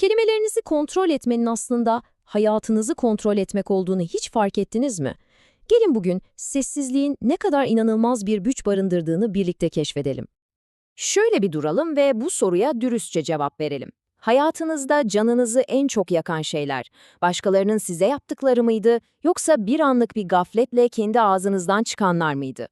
Kelimelerinizi kontrol etmenin aslında hayatınızı kontrol etmek olduğunu hiç fark ettiniz mi? Gelin bugün sessizliğin ne kadar inanılmaz bir güç barındırdığını birlikte keşfedelim. Şöyle bir duralım ve bu soruya dürüstçe cevap verelim. Hayatınızda canınızı en çok yakan şeyler, başkalarının size yaptıkları mıydı yoksa bir anlık bir gafletle kendi ağzınızdan çıkanlar mıydı?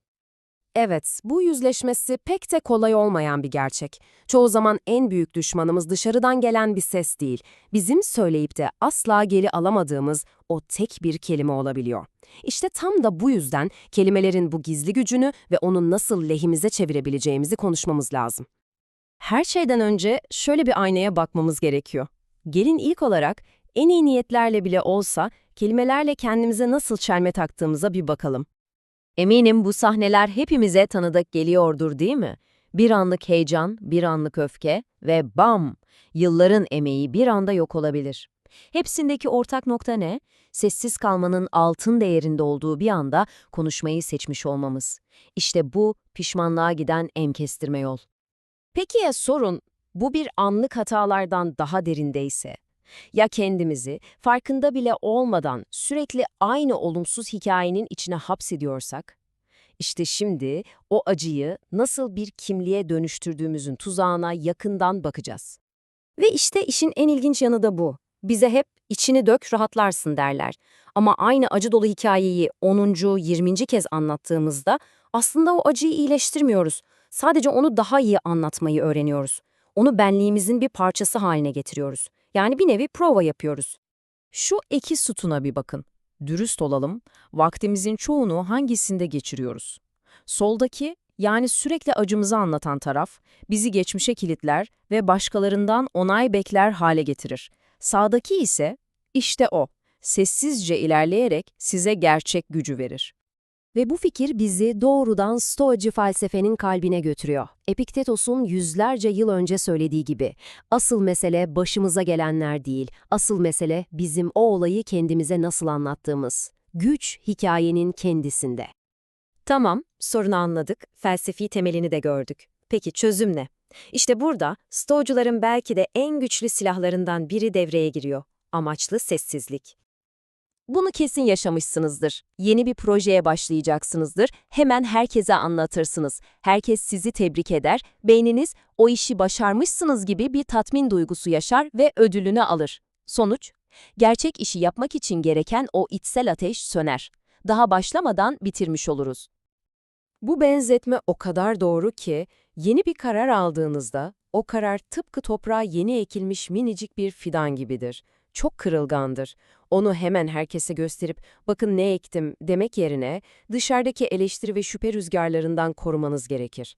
Evet, bu yüzleşmesi pek de kolay olmayan bir gerçek. Çoğu zaman en büyük düşmanımız dışarıdan gelen bir ses değil, bizim söyleyip de asla geri alamadığımız o tek bir kelime olabiliyor. İşte tam da bu yüzden kelimelerin bu gizli gücünü ve onu nasıl lehimize çevirebileceğimizi konuşmamız lazım. Her şeyden önce şöyle bir aynaya bakmamız gerekiyor. Gelin ilk olarak en iyi niyetlerle bile olsa kelimelerle kendimize nasıl çelme taktığımıza bir bakalım. Eminim bu sahneler hepimize tanıdık geliyordur değil mi? Bir anlık heyecan, bir anlık öfke ve bam! Yılların emeği bir anda yok olabilir. Hepsindeki ortak nokta ne? Sessiz kalmanın altın değerinde olduğu bir anda konuşmayı seçmiş olmamız. İşte bu pişmanlığa giden en kestirme yol. Peki ya sorun bu bir anlık hatalardan daha derindeyse? Ya kendimizi farkında bile olmadan sürekli aynı olumsuz hikayenin içine hapsediyorsak? İşte şimdi o acıyı nasıl bir kimliğe dönüştürdüğümüzün tuzağına yakından bakacağız. Ve işte işin en ilginç yanı da bu. Bize hep içini dök rahatlarsın derler. Ama aynı acı dolu hikayeyi 10. 20. kez anlattığımızda aslında o acıyı iyileştirmiyoruz. Sadece onu daha iyi anlatmayı öğreniyoruz. Onu benliğimizin bir parçası haline getiriyoruz. Yani bir nevi prova yapıyoruz. Şu iki sütuna bir bakın. Dürüst olalım, vaktimizin çoğunu hangisinde geçiriyoruz? Soldaki, yani sürekli acımızı anlatan taraf, bizi geçmişe kilitler ve başkalarından onay bekler hale getirir. Sağdaki ise, işte o, sessizce ilerleyerek size gerçek gücü verir. Ve bu fikir bizi doğrudan Stoacı felsefenin kalbine götürüyor. Epiktetos'un yüzlerce yıl önce söylediği gibi, asıl mesele başımıza gelenler değil, asıl mesele bizim o olayı kendimize nasıl anlattığımız. Güç hikayenin kendisinde. Tamam, sorunu anladık, felsefi temelini de gördük. Peki çözüm ne? İşte burada Stoacıların belki de en güçlü silahlarından biri devreye giriyor. Amaçlı sessizlik. Bunu kesin yaşamışsınızdır. Yeni bir projeye başlayacaksınızdır. Hemen herkese anlatırsınız. Herkes sizi tebrik eder. Beyniniz o işi başarmışsınız gibi bir tatmin duygusu yaşar ve ödülünü alır. Sonuç? Gerçek işi yapmak için gereken o içsel ateş söner. Daha başlamadan bitirmiş oluruz. Bu benzetme o kadar doğru ki yeni bir karar aldığınızda o karar tıpkı toprağa yeni ekilmiş minicik bir fidan gibidir çok kırılgandır. Onu hemen herkese gösterip bakın ne ektim demek yerine dışarıdaki eleştiri ve şüphe rüzgarlarından korumanız gerekir.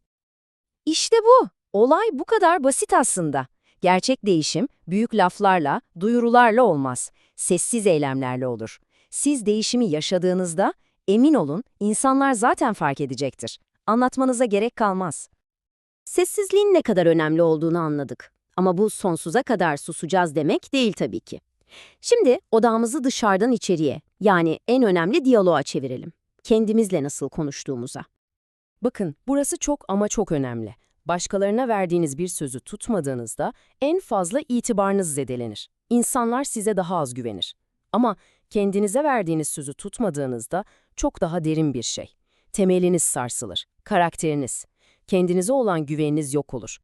İşte bu. Olay bu kadar basit aslında. Gerçek değişim büyük laflarla, duyurularla olmaz. Sessiz eylemlerle olur. Siz değişimi yaşadığınızda emin olun insanlar zaten fark edecektir. Anlatmanıza gerek kalmaz. Sessizliğin ne kadar önemli olduğunu anladık. Ama bu sonsuza kadar susacağız demek değil tabii ki. Şimdi odağımızı dışarıdan içeriye, yani en önemli diyaloğa çevirelim. Kendimizle nasıl konuştuğumuza. Bakın, burası çok ama çok önemli. Başkalarına verdiğiniz bir sözü tutmadığınızda en fazla itibarınız zedelenir. İnsanlar size daha az güvenir. Ama kendinize verdiğiniz sözü tutmadığınızda çok daha derin bir şey. Temeliniz sarsılır, karakteriniz, kendinize olan güveniniz yok olur.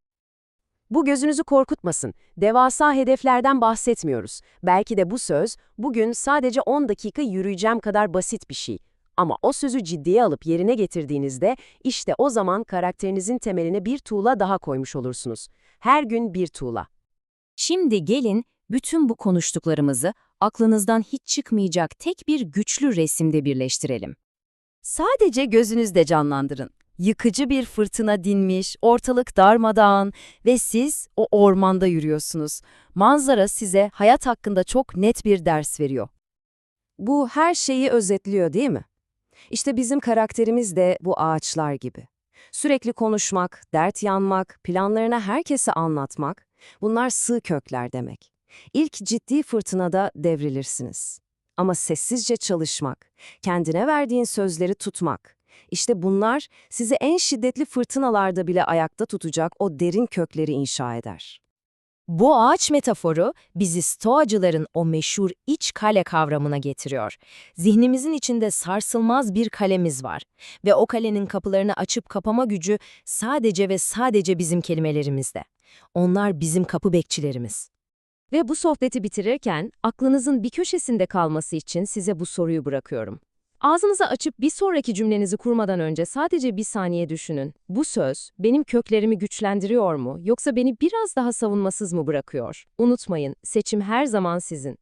Bu gözünüzü korkutmasın. Devasa hedeflerden bahsetmiyoruz. Belki de bu söz bugün sadece 10 dakika yürüyeceğim kadar basit bir şey. Ama o sözü ciddiye alıp yerine getirdiğinizde işte o zaman karakterinizin temeline bir tuğla daha koymuş olursunuz. Her gün bir tuğla. Şimdi gelin bütün bu konuştuklarımızı aklınızdan hiç çıkmayacak tek bir güçlü resimde birleştirelim. Sadece gözünüzde canlandırın. Yıkıcı bir fırtına dinmiş, ortalık darmadağın ve siz o ormanda yürüyorsunuz. Manzara size hayat hakkında çok net bir ders veriyor. Bu her şeyi özetliyor değil mi? İşte bizim karakterimiz de bu ağaçlar gibi. Sürekli konuşmak, dert yanmak, planlarına herkese anlatmak, bunlar sığ kökler demek. İlk ciddi fırtınada devrilirsiniz. Ama sessizce çalışmak, kendine verdiğin sözleri tutmak, işte bunlar sizi en şiddetli fırtınalarda bile ayakta tutacak o derin kökleri inşa eder. Bu ağaç metaforu bizi stoacıların o meşhur iç kale kavramına getiriyor. Zihnimizin içinde sarsılmaz bir kalemiz var ve o kalenin kapılarını açıp kapama gücü sadece ve sadece bizim kelimelerimizde. Onlar bizim kapı bekçilerimiz. Ve bu sohbeti bitirirken aklınızın bir köşesinde kalması için size bu soruyu bırakıyorum. Ağzınızı açıp bir sonraki cümlenizi kurmadan önce sadece bir saniye düşünün. Bu söz benim köklerimi güçlendiriyor mu yoksa beni biraz daha savunmasız mı bırakıyor? Unutmayın, seçim her zaman sizin.